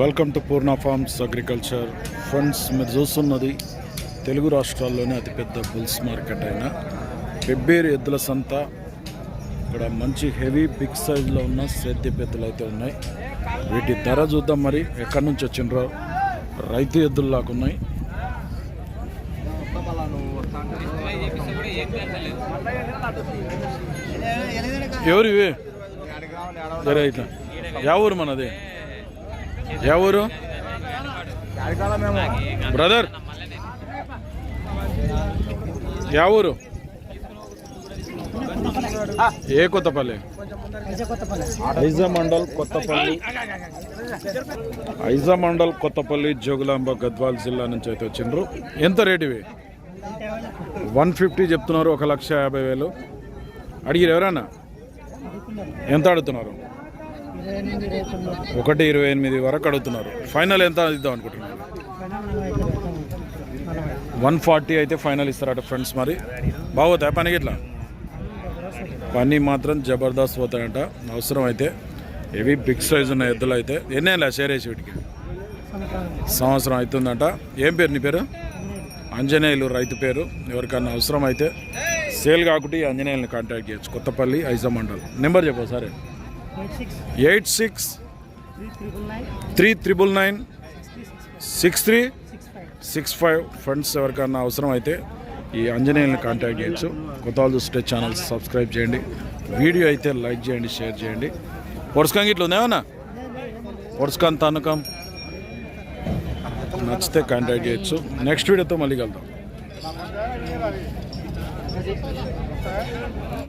Welcome to Purna farms agriculture funds మీరు చూస్తున్నది తెలుగు రాష్ట్రాల్లోనే అతిపెద్ద బుల్స్ మార్కెట్ అయిన పెబ్బేరు ఎద్దుల సంత. ఇక్కడ మంచి హెవీ బిగ్ సైజులో ఉన్న సేద్య పెద్దలు అయితే ఉన్నాయి. వీటి ధర చూద్దాం మరి. ఎక్కడి నుంచి వచ్చిండ్రో? రైతు ఎద్దులు లాకున్నాయి ఎవరు ఇవి? సరే ఇట్లా. యా ఊరు మనది? యా ఊరు? బ్రదర్? యా ఊరు? ఏ కొత్తపల్లి? ఐజా మండల్ కొత్తపల్లి. ఐజా మండల్ కొత్తపల్లి జోగులాంబ గద్వాల్ జిల్లా నుంచి అయితే వచ్చిండ్రు. ఎంత రేటు ఇవి? వన్ ఫిఫ్టీ చెప్తున్నారు ఒక లక్ష యాభై వేలు. అడిగిరు ఎవరన్నా? ఎంత అడుగుతున్నారు? ఒకటి ఇరవై ఎనిమిది వరకు అడుగుతున్నారు. ఫైనల్ ఎంత ఇద్దాం అనుకుంటున్నారు వన్ ఫార్టీ అయితే ఫైనల్ ఇస్తారట ఫ్రెండ్స్ మరి. బాగోతాయి పనికి ఇట్లా పని మాత్రం జబర్దస్త్ పోతాయంట. అవసరం అయితే. ఇవి బిగ్ సైజ్ ఉన్న ఎద్దులు అయితే. ఎన్నేళ్ళ షేర్ వేసి వీటికి? సంవత్సరం అవుతుందంట. ఏం పేరు నీ పేరు? ఆంజనేయులు రైతు పేరు. ఎవరికన్నా అవసరం అయితే. సేల్ కాకుండా ఈ ఆంజనేయులను కాంటాక్ట్ చేయొచ్చు. కొత్తపల్లి ఐజా మండల్ నెంబర్ చెప్పు సరే eight six three triple nine six three six five friends ఎవరికన్నా అవసరం అయితే ఈ ఆంజనేయులను కాంటాక్ట్ చేయొచ్చు. కొత్త చూస్తే ఛానల్ సబ్స్క్రైబ్ చేయండి. వీడియో అయితే లైక్ చేయండి షేర్ చేయండి. పొడుచుకాంగి ఇట్లా ఉందేమన్నా పొడుచుకాన్ తనుకం నచ్చితే కాంటాక్ట్ చేయొచ్చు. నెక్స్ట్ వీడియోతో మళ్ళీ కలుద్దాం.